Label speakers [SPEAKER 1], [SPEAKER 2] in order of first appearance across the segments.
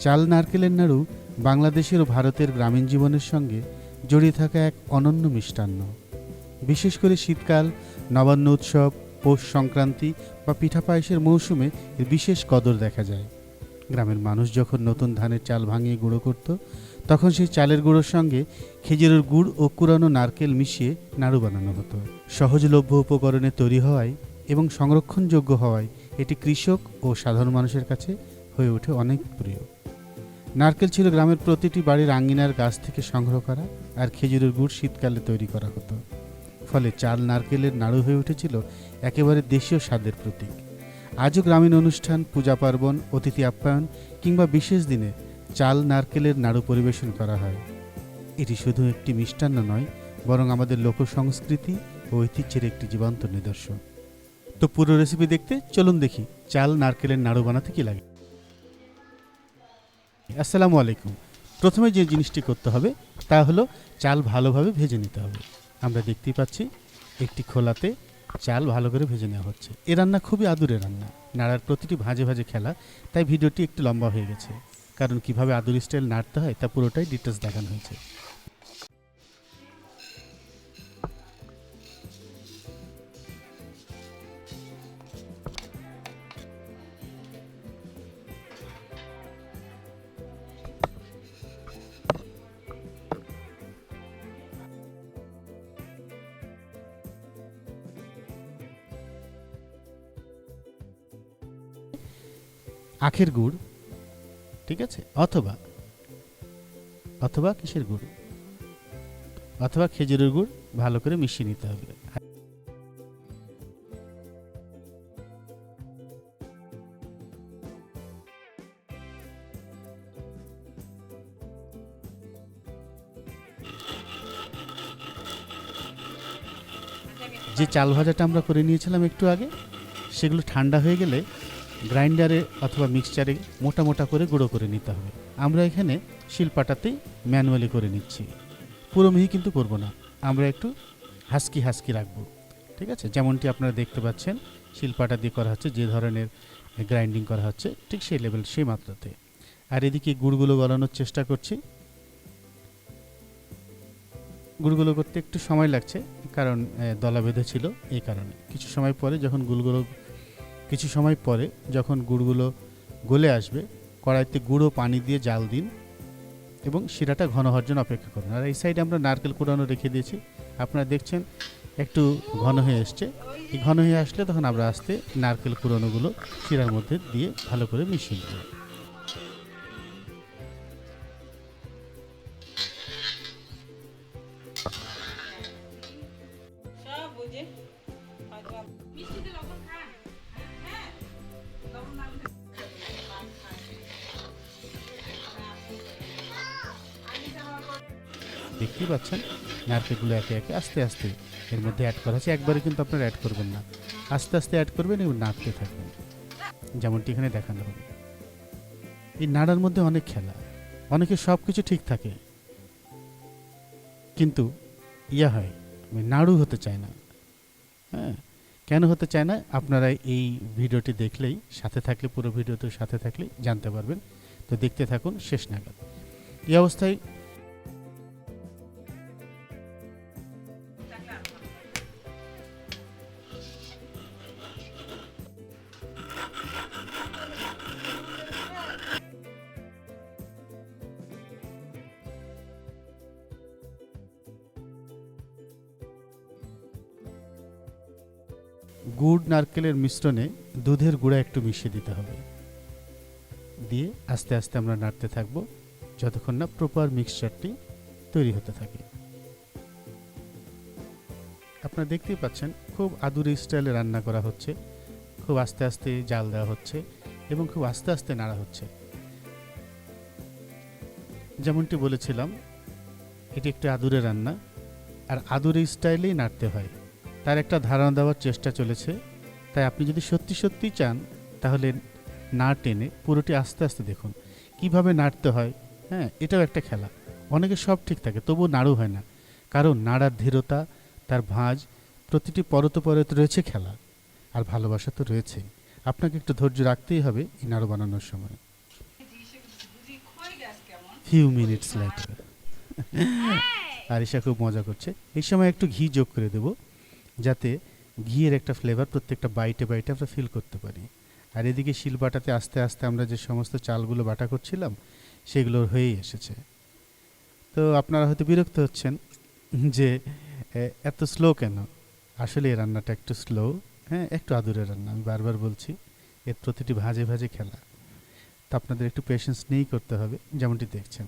[SPEAKER 1] চাল নারকেলের নাড়ু বাংলাদেশের ও ভারতের গ্রামীণ জীবনের সঙ্গে জড়িয়ে থাকা এক অনন্য মিষ্টান্ন। বিশেষ করে শীতকাল, নবান্ন উৎসব, পৌষ সংক্রান্তি বা পিঠা পায়েসের মৌসুমে এর বিশেষ কদর দেখা যায়। গ্রামের মানুষ যখন নতুন ধানের চাল ভাঙিয়ে গুঁড়ো করত, তখন সেই চালের গুঁড়োর সঙ্গে খেজুরের গুড় ও কুরানো নারকেল মিশিয়ে নাড়ু বানানো হতো। সহজলভ্য উপকরণে তৈরি হওয়ায় এবং সংরক্ষণযোগ্য হওয়ায় এটি কৃষক ও সাধারণ মানুষের কাছে হয়ে ওঠে অনেক প্রিয়। নারকেল ছিল গ্রামের প্রতিটি বাড়ির আঙ্গিনার গাছ থেকে সংগ্রহ করা আর খেজুরের গুড় শীতকালে তৈরি করা হতো। ফলে চাল নারকেলের নাড়ু হয়ে উঠেছিল একেবারে দেশীয় স্বাদের প্রতীক। আজও গ্রামীণ অনুষ্ঠান, পূজা পার্বণ, অতিথি আপ্যায়ন কিংবা বিশেষ দিনে চাল নারকেলের নাড়ু পরিবেশন করা হয়। এটি শুধু একটি মিষ্টান্ন নয়, বরং আমাদের লোক সংস্কৃতি ও ঐতিহ্যের একটি জীবন্ত নিদর্শন। তো পুরো রেসিপি দেখতে চলুন দেখি চাল নারকেলের নাড়ু বানাতে কি লাগে। আসসালামু আলাইকুম। প্রথমে যে জিনিসটি করতে হবে, তা হলো চাল ভালোভাবে ভেজে নিতে হবে। আমরা দেখতেই পাচ্ছি একটি খোলাতে চাল ভালো করে ভেজে নেওয়া হচ্ছে। এ রান্না খুবই আদুরে রান্না। নাড়ার প্রতিটি ভাজে ভাজে খেলা, তাই ভিডিওটি একটু লম্বা হয়ে গেছে। কারণ কীভাবে আদুর স্টাইল নাড়তে হয় তা পুরোটাই ডিটেলস দেখানো হয়েছে। আখের গুড়, ঠিক আছে? অথবা অথবা কিসের গুড়? অথবা খেজুরের গুড় ভালো করে মিশিয়ে নিতে হবে। যে চাল ভাজাটা আমরা করে নিয়েছিলাম একটু আগে, সেগুলো ঠান্ডা হয়ে গেলে গ্রাইন্ডারে অথবা মিক্সচারে মোটা মোটা করে গুঁড়ো করে নিতে হবে। আমরা এখানে শিলপাটাতেই ম্যানুয়ালি করে নিচ্ছি। পুরো মিহি কিন্তু করব না। আমরা একটু হাসকি হাসকি রাখব। ঠিক আছে? যেমনটি আপনারা দেখতে পাচ্ছেন, শিলপাটা দিয়ে করা হচ্ছে, যে ধরনের গ্রাইন্ডিং করা হচ্ছে, ঠিক সেই লেভেল সেই মাত্রাতে। আর এদিকে গুড়গুলো গলানোর চেষ্টা করছি। গুড়গুলো করতে একটু সময় লাগছে, কারণ দলা বেঁধে ছিল এই কারণে। কিছু সময় পরে যখন গুড়গুলো কিছু সময় পরে যখন গুড়গুলো গলে আসবে, কড়াইতে গুঁড়ো পানি দিয়ে জাল দিন এবং শিরাটা ঘন হওয়ার জন্য অপেক্ষা করুন। আর এই সাইডে আমরা নারকেল কুড়ানো রেখে দিয়েছি। আপনারা দেখছেন একটু ঘন হয়ে এসছে। ঘন হয়ে আসলে তখন আমরা আসতে নারকেল কুড়ানোগুলো শিরার মধ্যে দিয়ে ভালো করে মিশিয়ে দেব পাচ্ছেন? নারকেলগুলো একে একে আস্তে আস্তে এর মধ্যে অ্যাড করা হচ্ছে একবারে কিন্তু আপনারা অ্যাড করবেন না। আস্তে আস্তে অ্যাড করবেন এবং নাড়তে থাকবেন। যেমনটি এখানে দেখানো হবে এই নাড়ার মধ্যে অনেক খেলা। অনেকে সব কিছু ঠিক থাকে। কিন্তু ইয়া হয় মানে নাড়ু হতে চাই না। হ্যাঁ? কেন হতে চায় না? আপনারা এই ভিডিওটি দেখলেই, সাথে থাকলে, পুরো ভিডিওতে সাথে থাকলে জানতে পারবেন। তো দেখতে থাকুন, শেষ নাগাদ। এই অবস্থায় নারকেলের মিশ্রণে দুধের গুঁড়া একটু মিশিয়ে দিতে হবে। দিয়ে আস্তে আস্তে আমরা নাড়তে থাকব যতক্ষণ না প্রপার মিক্সচারটি তৈরি হতে থাকে। আপনারা দেখতেই পাচ্ছেন, খুব আদুরি স্টাইলে রান্না করা হচ্ছে, খুব আস্তে আস্তে জাল দেওয়া হচ্ছে এবং খুব আস্তে আস্তে নাড়া হচ্ছে। যেমনটি বলেছিলাম, এটি একটি আদুরে রান্না, আর আদুরে স্টাইলেই নাড়তে হয়। তার একটা ধারণা দেওয়ার চেষ্টা চলেছে তাই আপনি যদি সত্যি সত্যি চান তাহলে না টেনে পুরোটি আস্তে আস্তে দেখুন। কীভাবে নাড়তে হয় হ্যাঁ এটাও একটা খেলা। অনেকে সব ঠিক থাকে তবুও নাড়ু হয় না। কারণ নাড়ার ধীরতা তার ভাঁজ প্রতিটি পরত পরত রয়েছে খেলা। আর ভালোবাসা তো রয়েছে আপনাকে একটু ধৈর্য রাখতেই হবে এই নাড়ু বানানোর সময়। ফিউ মিনিটস লেটার আরিশা খুব মজা করছে। এই সময় একটু ঘি যোগ করে দেব যাতে ঘিয়ের একটা ফ্লেভার প্রত্যেকটা বাইটে বাইটে আমরা ফিল করতে পারি। আর এদিকে শিল বাটাতে আস্তে আস্তে আমরা যে সমস্ত চালগুলো বাটা করছিলাম সেগুলোর হয়েই এসেছে। তো আপনারা হয়তো বিরক্ত হচ্ছেন যে এত স্লো কেন? আসলে এই রান্নাটা একটু স্লো হ্যাঁ একটু আদুরে রান্না, আমি বারবার বলছি, এর প্রতিটি ভাজে ভাজে খেলা। তো আপনাদের একটু পেশেন্স নিয়েই করতে হবে, যেমনটি দেখছেন।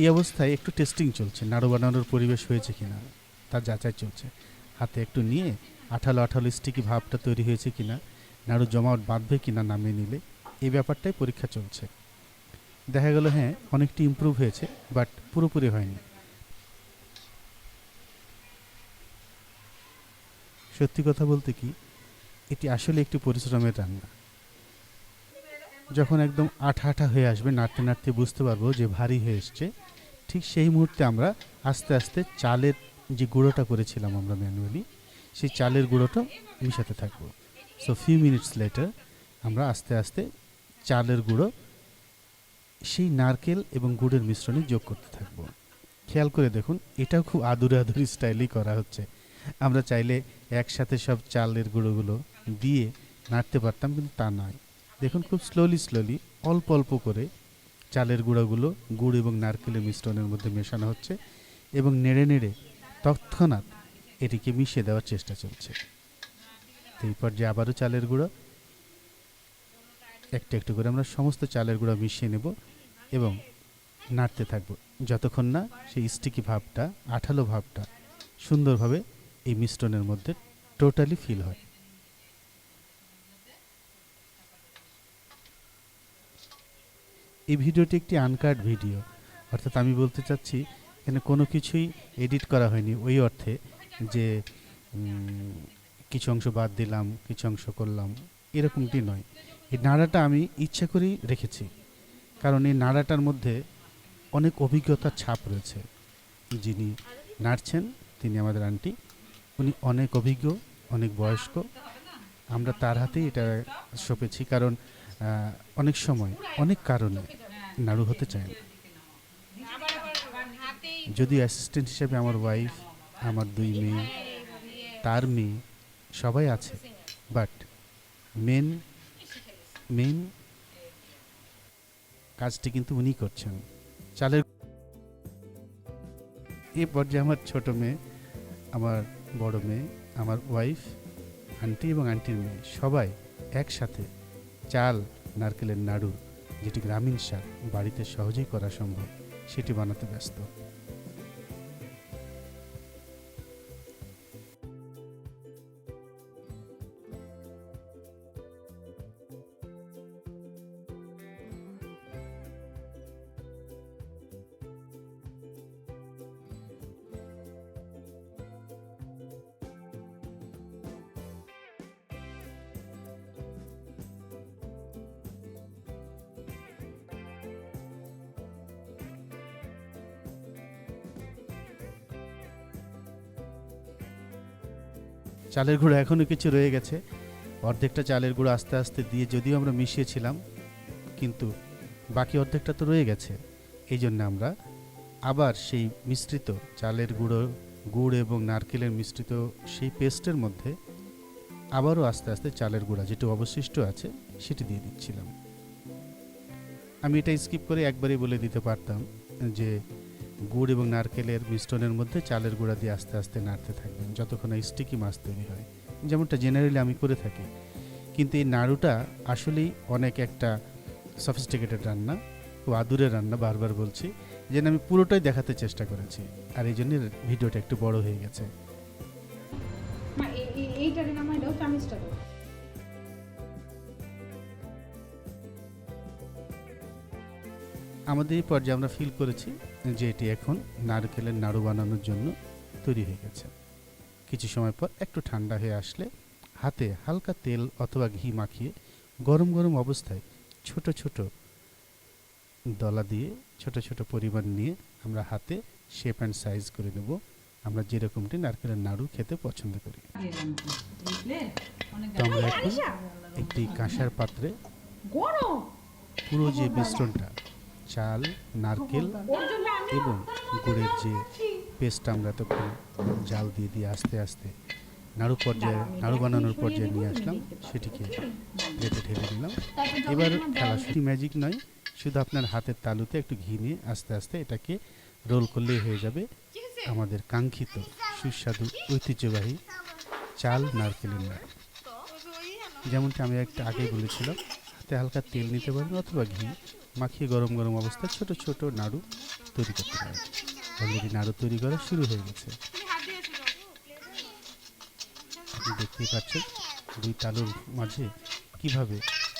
[SPEAKER 1] এই অবস্থায় একটু টেস্টিং চলছে, নাড়ু বানানোর পরিবেশ হয়েছে কিনা, তার যাচাই চলছে। হাতে একটু নিয়ে আঠালো আঠালো স্টিকি ভাবটা তৈরি হয়েছে কিনা, নাড়ু জমাট বাঁধবে কিনা নামিয়ে নিলে, এই ব্যাপারটাই পরীক্ষা চলছে। দেখা গেল হ্যাঁ অনেকটি ইমপ্রুভ হয়েছে বাট পুরোপুরি হয়নি। সত্যি কথা বলতে কি, এটি আসলে একটি পরিশ্রমের রান্না। যখন একদম আঠা আঠা হয়ে আসবে, নাড়তে নাড়তে বুঝতে পারব যে ভারী হয়ে এসছে ঠিক সেই মুহূর্তে আমরা আস্তে আস্তে চালের যে গুঁড়োটা করেছিলাম আমরা ম্যানুয়ালি, সেই চালের গুঁড়োটা মিশাতে থাকব। সো ফিউ মিনিটস লেটার আমরা আস্তে আস্তে চালের গুঁড়ো, সেই নারকেল এবং গুড়ের মিশ্রণে যোগ করতে থাকব। খেয়াল করে দেখুন, এটাও খুব আদুরে আদুরি স্টাইলেই করা হচ্ছে। আমরা চাইলে একসাথে সব চালের গুঁড়োগুলো দিয়ে নাড়তে পারতাম, কিন্তু তা নয়। দেখুন, খুব স্লোলি স্লোলি অল্প অল্প করে চালের গুঁড়োগুলো গুড় এবং নারকেলের মিশ্রণের মধ্যে মেশানো হচ্ছে এবং নেড়ে নেড়ে তৎক্ষণাৎ এটিকে মিশিয়ে দেওয়ার চেষ্টা চলছে। এই পর্যায়ে আবারও চালের গুঁড়ো। একটু একটু করে আমরা সমস্ত চালের গুঁড়ো মিশিয়ে নেব এবং নাড়তে থাকব। যতক্ষণ না সেই স্টিকি ভাবটা, আঠালো ভাবটা সুন্দরভাবে এই মিশ্রণের মধ্যে টোটালি ফিল হয়। এই ভিডিওটি একটি আনকাট ভিডিও অর্থাৎ আমি বলতে চাচ্ছি, এখানে কোনো কিছুই এডিট করা হয়নি। ওই অর্থে যে কিছু অংশ বাদ দিলাম, কিছু অংশ করলাম, এরকমটি নয়। এই নাড়াটা আমি ইচ্ছা করেই রেখেছি। কারণ এই নাড়াটার মধ্যে অনেক অভিজ্ঞতার ছাপ রয়েছে। যিনি নাড়ছেন, তিনি আমাদের আন্টি। উনি অনেক অভিজ্ঞ, অনেক বয়স্ক। আমরা তার হাতেই এটা সঁপেছি। কারণ অনেক সময়, অনেক কারণে নাড়ু হতে চায় না। যদি অ্যাসিস্ট্যান্ট হিসেবে আমার ওয়াইফ আমার দুই মেয়ে, তার মেয়ে, সবাই আছে বাট মেন মেন কাজটি কিন্তু উনি করছেন। চালের এই পর্যায়ে আমার ছোট মেয়ে, আমার বড় মেয়ে, আমার ওয়াইফ আন্টি এবং আন্টির মেয়ে, সবাই একসাথে চাল নারকেলের নাড়ু যেটি গ্রামীণ শাক বাড়িতে সহজেই করা সম্ভব সেটি বানাতে ব্যস্ত। চালের গুঁড়ো এখনও কিছু রয়ে গেছে। অর্ধেকটা চালের গুঁড়ো আস্তে আস্তে দিয়ে যদিও আমরা মিশিয়েছিলাম, কিন্তু বাকি অর্ধেকটা তো রয়ে গেছে। এই জন্য আমরা আবার সেই মিশ্রিত চালের গুঁড়ো, গুড় এবং নারকেলের মিশ্রিত সেই পেস্টের মধ্যে আবারও আস্তে আস্তে চালের গুঁড়া যেটা অবশিষ্ট আছে, সেটি দিয়ে দিচ্ছিলাম। আমি এটা স্কিপ করে একবারই বলে দিতে পারতাম যে গুড় এবং নারকেলের মিশ্রণের মধ্যে চালের গুঁড়া দিয়ে আস্তে আস্তে নাড়তে থাকবেন, যতক্ষণ স্টিকি মাছ তৈরি হয়। যেমনটা জেনারেলি আমি করে থাকি। কিন্তু এই নাড়ুটা আসলেই অনেক একটা সফিস্টিকেটেড রান্না ও আদুরের রান্না বারবার বলছি, যেন আমি পুরোটাই দেখাতে চেষ্টা করেছি, আর এই জন্য ভিডিওটা একটু বড় হয়ে গেছে।
[SPEAKER 2] মা, এই- এই- এইটারে নামাই দাও চামিচটা
[SPEAKER 1] আমাদের এই পর্যায়ে আমরা ফিল করেছি যে এটি এখন নারকেলের নাড়ু বানানোর জন্য তৈরি হয়ে গেছে। কিছু সময় পর একটু ঠান্ডা হয়ে আসলে হাতে হালকা তেল অথবা ঘি মাখিয়ে গরম গরম অবস্থায় ছোট ছোট দলা দিয়ে ছোট ছোট পরিমাণ নিয়ে আমরা হাতে শেপ অ্যান্ড সাইজ করে নেব। আমরা যেরকমটি নারকেলের নাড়ু খেতে পছন্দ করি। তো আমরা এখন একটি কাঁসার পাত্রে পুরো যে মিশ্রণটা চাল, নারকেল এবং গুড়ের যে পেস্টটা আমরা এতক্ষণ জাল দিয়ে দিয়ে আস্তে আস্তে নাড়ু পর্যায়ে, নাড়ু বানানোর পর্যায়ে নিয়ে আসলাম, সেটিকে প্লেটে ঢেলে দিলাম এবার খেলা শুধু ম্যাজিক নয়, শুধু আপনার হাতের তালুতে একটু ঘি নিয়ে আস্তে আস্তে এটাকে রোল করলেই হয়ে যাবে আমাদের কাঙ্ক্ষিত সুস্বাদু ঐতিহ্যবাহী চাল, নারকেলের নাড়ু। যেমনটি আমি একটা আগে বলেছিলাম, হাতে হালকা তেল নিতে পারেন অথবা ঘি। মাখিয়ে গরম গরম অবস্থায় ছোট ছোট নাড়ু তৈরি করতে পারেন। অলরেডি নাড়ু তৈরি করা শুরু হয়ে গেছে। আপনি দেখতেই পাচ্ছেন দুই তালুর মাঝে কীভাবে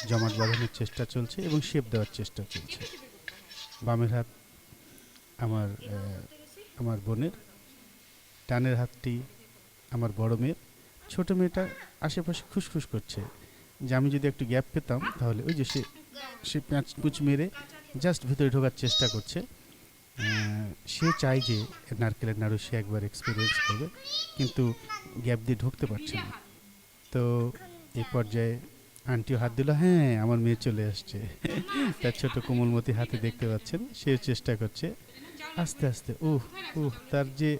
[SPEAKER 1] জমাট বাঁধানোর চেষ্টা চলছে এবং শেপ দেওয়ার চেষ্টা চলছে। বামের হাত আমার আমার বোনের টানের হাতটি আমার বড় মেয়ের। ছোটো মেয়েটা আশেপাশে খুসখুস করছে। যে আমি যদি একটু গ্যাপ পেতাম তাহলে ওই যে সে সে প্যাঁচ পুচ মেরে জাস্ট ভিতরে ঢোকার চেষ্টা করছে। সে চায় যে নারকেলের নাড়ু সে একবার এক্সপিরিয়েন্স করবে, কিন্তু গ্যাপ দিয়ে ঢুকতে পারছে না। তো এই পর্যায়ে আন্টিও হাত দিল হ্যাঁ আমার মেয়ে চলে আসছে। তার ছোট কোমলমতি হাতে দেখতে পাচ্ছেন সে চেষ্টা করছে। আস্তে আস্তে, উহ উহ, তার যে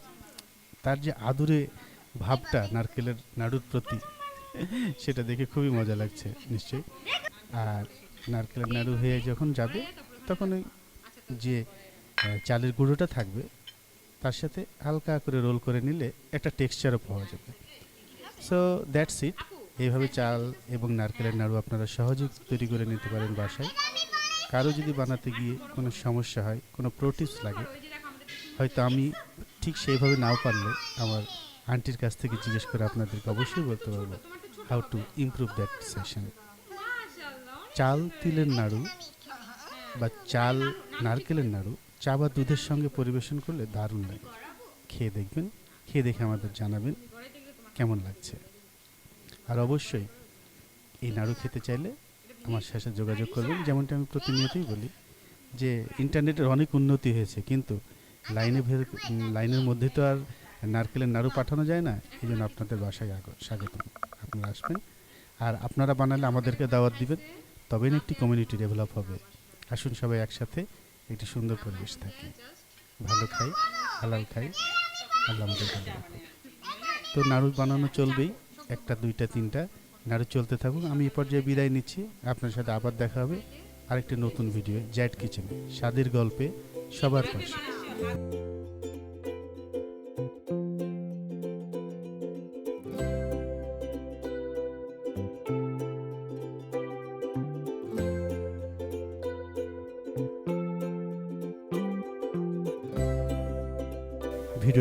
[SPEAKER 1] তার যে আদুরে ভাবটা নারকেলের নাড়ুর প্রতি, সেটা দেখে খুবই মজা লাগছে, নিশ্চয়ই। আর নারকেলের নাড়ু হয়ে যখন যাবে, তখন ওই যে চালের গুঁড়োটা থাকবে, তার সাথে হালকা করে রোল করে নিলে একটা টেক্সচারও পাওয়া যাবে। সো দ্যাটস ইট এইভাবে চাল এবং নারকেলের নাড়ু আপনারা সহজেই তৈরি করে নিতে পারেন বাসায়। কারও যদি বানাতে গিয়ে কোনো সমস্যা হয়, কোনো প্রোটিস লাগে, হয়তো আমি ঠিক সেইভাবে নাও পারলে আমার আন্টির কাছ থেকে জিজ্ঞেস করে আপনাদেরকে অবশ্যই বলতে পারব how to improve that session চাল তিলের নাড়ু বা চাল নারকেলের নাড়ু, চা বা দুধের সঙ্গে পরিবেশন করলে দারুণ লাগে। খেয়ে দেখবেন, খেয়ে দেখে আমাদের জানাবেন কেমন লাগছে। আর অবশ্যই এই নাড়ু খেতে চাইলে আমার সাথে যোগাযোগ করবেন। যেমনটা আমি প্রতিনিয়তই বলি যে ইন্টারনেটের অনেক উন্নতি হয়েছে, কিন্তু লাইনে ভের লাইনের মধ্যে তো আর নারকেলের নাড়ু পাঠানো যায় না। এই জন্য আপনাদের বাসায় স্বাগতম। আপনারা আসবেন। আর আপনারা বানালে আমাদেরকে দাওয়াত দিবেন। তবেই একটি কমিউনিটি ডেভেলপ হবে। আসুন সবাই একসাথে একটি সুন্দর পরিবেশ থাকি। ভালো খাই, হালাল খাই, আল্লাহ ভালো। তো নাড়ু বানানো চলবেই, একটা, দুইটা, তিনটা। নাড়ু চলতে থাকুক। আমি এই পর্যায়ে বিদায় নিচ্ছি। আপনার সাথে আবার দেখা হবে আরেকটি নতুন ভিডিও জ্যাট কিচেনে স্বাদের গল্পে সবার পাশে।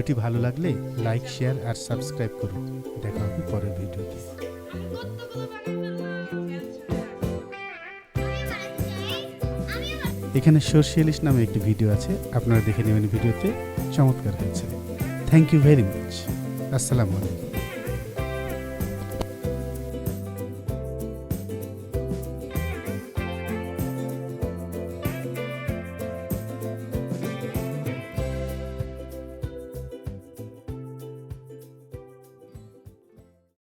[SPEAKER 1] ভিডিওটি ভালো লাগলে লাইক, শেয়ার আর সাবস্ক্রাইব করুন। দেখা হবে পরের ভিডিওতে। এখানে সর্ষে ইলিশ নামে একটি ভিডিও আছে, আপনারা দেখে নেবেন ভিডিওতে। চমৎকার হয়েছে। থ্যাংক ইউ ভেরি মাচ আসসালামু আলাইকুম।